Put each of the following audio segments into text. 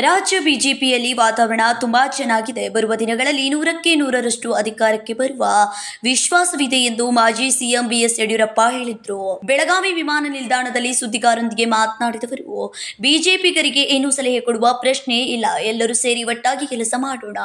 ರಾಜ್ಯ ಬಿಜೆಪಿಯಲ್ಲಿ ವಾತಾವರಣ ತುಂಬಾ ಚೆನ್ನಾಗಿದೆ. ಬರುವ ದಿನಗಳಲ್ಲಿ ನೂರಕ್ಕೆ ನೂರರಷ್ಟು ಅಧಿಕಾರಕ್ಕೆ ಬರುವ ವಿಶ್ವಾಸವಿದೆ ಎಂದು ಮಾಜಿ ಸಿಎಂ ಬಿಎಸ್ ಯಡಿಯೂರಪ್ಪ ಹೇಳಿದ್ರು. ಬೆಳಗಾವಿ ವಿಮಾನ ನಿಲ್ದಾಣದಲ್ಲಿ ಸುದ್ದಿಗಾರರೊಂದಿಗೆ ಮಾತನಾಡಿದವರು ಬಿಜೆಪಿಗರಿಗೆ ಏನು ಸಲಹೆ ಕೊಡುವ ಪ್ರಶ್ನೆ ಇಲ್ಲ. ಎಲ್ಲರೂ ಸೇರಿ ಒಟ್ಟಾಗಿ ಕೆಲಸ ಮಾಡೋಣ.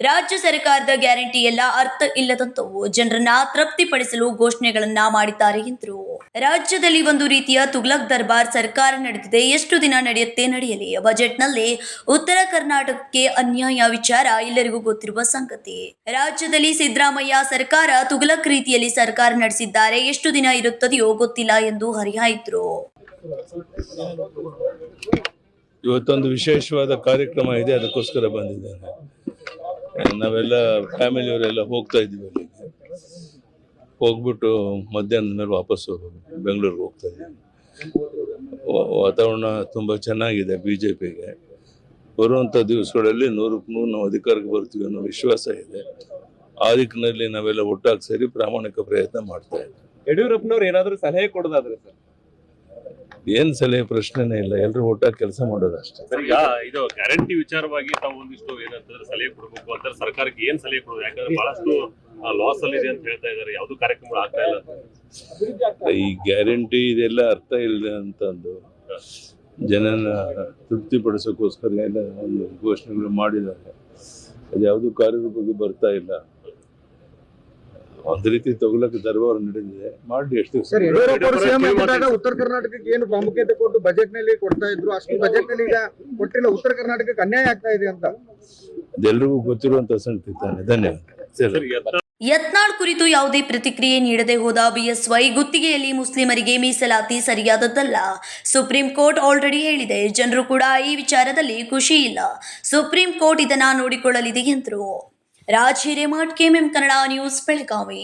ರಾಜ್ಯ ಸರ್ಕಾರದ ಗ್ಯಾರಂಟಿ ಎಲ್ಲ ಅರ್ಥ ಇಲ್ಲದಂತವು ಜನರನ್ನ ತೃಪ್ತಿಪಡಿಸಲು ಘೋಷಣೆಗಳನ್ನ ಮಾಡಿದ್ದಾರೆ ಎಂದರು. ರಾಜ್ಯದಲ್ಲಿ ಒಂದು ರೀತಿಯ ತುಗ್ಲಕ್ ದರ್ಬಾರ್ ಸರ್ಕಾರ ನಡೆದಿದೆ. ಎಷ್ಟು ದಿನ ನಡೆಯುತ್ತೆ ನಡೆಯಲಿ. ಬಜೆಟ್ನಲ್ಲಿ ಉತ್ತರ ಕರ್ನಾಟಕಕ್ಕೆ ಅನ್ಯಾಯ ವಿಚಾರ ಎಲ್ಲರಿಗೂ ಗೊತ್ತಿರುವ ಸಂಗತಿ. ರಾಜ್ಯದಲ್ಲಿ ಸಿದ್ದರಾಮಯ್ಯ ಸರ್ಕಾರ ತುಗ್ಲಕ್ ರೀತಿಯಲ್ಲಿ ಸರ್ಕಾರ ನಡೆಸಿದ್ದಾರೆ. ಎಷ್ಟು ದಿನ ಇರುತ್ತದೆಯೋ ಗೊತ್ತಿಲ್ಲ ಎಂದು ಹರಿಹಾಯ್ದ್ರು. ಇವತ್ತೊಂದು ವಿಶೇಷವಾದ ಕಾರ್ಯಕ್ರಮ ಇದೆ. ಅದಕ್ಕೋಸ್ಕರ ಬಂದಿದ್ದೇನೆ. ನಾವೆಲ್ಲ ಫ್ಯಾಮಿಲಿಯವರೆಲ್ಲ ಹೋಗ್ತಾ ಇದ್ದೀವಿ ಅಲ್ಲಿಗೆ. ಹೋಗ್ಬಿಟ್ಟು ಮಧ್ಯಾಹ್ನದ ಮೇಲೆ ವಾಪಸ್ ಹೋಗೋದು ಬೆಂಗಳೂರಿಗೆ ಹೋಗ್ತಾ ಇದ್ದೀವಿ ವಾತಾವರಣ ತುಂಬ ಚೆನ್ನಾಗಿದೆ ಬಿ ಜೆ ಪಿಗೆ ಬರುವಂಥ ದಿವಸಗಳಲ್ಲಿ ನೂರಕ್ಕೆ ನೂರು ನಾವು ಅಧಿಕಾರಕ್ಕೆ ಬರ್ತೀವಿ ಅನ್ನೋ ವಿಶ್ವಾಸ ಇದೆ. ಆ ದಿಕ್ಕಿನಲ್ಲಿ ನಾವೆಲ್ಲ ಒಟ್ಟಾಗಿ ಸೇರಿ ಪ್ರಾಮಾಣಿಕ ಪ್ರಯತ್ನ ಮಾಡ್ತಾ ಇದ್ದೀವಿ ಯಡಿಯೂರಪ್ಪನವ್ರು ಏನಾದರೂ ಸಲಹೆ ಕೊಡೋದಾದ್ರೆ ಸರ್? ಏನು ಸಲಹೆ ಪ್ರಶ್ನೆನೇ ಇಲ್ಲ. ಎಲ್ಲರೂ ಒಟ್ಟಾಗಿ ಕೆಲಸ ಮಾಡೋದು ಅಷ್ಟೇ. ಈಗ ಇದು ಗ್ಯಾರಂಟಿ ವಿಚಾರವಾಗಿ ತಾವು ಒಂದಿಷ್ಟು ಏನಂತಂದ್ರೆ ಸಲಹೆ ಕೊಡಬೇಕು ಅಂತ ಸರ್ಕಾರಕ್ಕೆ ಏನ್ ಸಲಹೆ ಕೊಡೋದು ಯಾಕಂದ್ರೆ ಬಹಳಷ್ಟು ಲಾಸ್ ಅಲ್ಲಿ ಇದೆ ಅಂತ ಹೇಳ್ತಾ ಇದಾರೆ ಯಾವ್ದು ಕಾರ್ಯಕ್ರಮಗಳು ಆಗ್ತಾ ಇಲ್ಲ. ಈ ಗ್ಯಾರಂಟಿ ಇದೆಲ್ಲ ಅರ್ಥ ಇಲ್ಲ ಅಂತಂದು ಜನನ ತೃಪ್ತಿಪಡಿಸೋಕ್ಕೋಸ್ಕರ ಎಲ್ಲ ಒಂದು ಘೋಷಣೆಗಳು ಮಾಡಿದ್ದಾರೆ. ಅದು ಯಾವುದು ಕಾರ್ಯರೂಪಕ್ಕೆ ಬರ್ತಾ ಇಲ್ಲ. ಒಂದು ರೀತಿ ತಗೊಳಕ್ಕೆ ದರ್ಬಾರ್ ನಡೆದಿದೆ. ಮಾಡಿ ಎಷ್ಟು ಉತ್ತರ ಕರ್ನಾಟಕಕ್ಕೆ ಏನು ಪ್ರಾಮುಖ್ಯತೆ ಕೊಟ್ಟು ಬಜೆಟ್ನಲ್ಲಿ ಕೊಡ್ತಾ ಇದ್ರು? ಅಷ್ಟು ಬಜೆಟ್ನಲ್ಲಿ ಈಗ ಕೊಟ್ಟಿಲ್ಲ. ಉತ್ತರ ಕರ್ನಾಟಕಕ್ಕೆ ಅನ್ಯಾಯ ಆಗ್ತಾ ಇದೆ ಅಂತ. ಅದೆಲ್ಲರಿಗೂ ಗೊತ್ತಿರುವಂತ ಸಂಗತಿ ತಾನೆ. ಧನ್ಯವಾದ. ಯತ್ನಾಳ್ ಕುರಿತು ಯಾವುದೇ ಪ್ರತಿಕ್ರಿಯೆ ನೀಡದೆ ಹೋದ ಬಿಎಸ್ವೈ ಗುತ್ತಿಗೆಯಲ್ಲಿ ಮುಸ್ಲಿಮರಿಗೆ ಮೀಸಲಾತಿ ಸರಿಯಾದದ್ದಲ್ಲ. ಸುಪ್ರೀಂ ಕೋರ್ಟ್ ಆಲ್ರೆಡಿ ಹೇಳಿದೆ ಜನರು ಕೂಡ ಈ ವಿಚಾರದಲ್ಲಿ ಖುಷಿ ಇಲ್ಲ. ಸುಪ್ರೀಂ ಕೋರ್ಟ್ ಇದನ್ನ ನೋಡಿಕೊಳ್ಳಲಿದೆ ಎಂದರು. Raj Hiremath KMM Kannada news Belagavi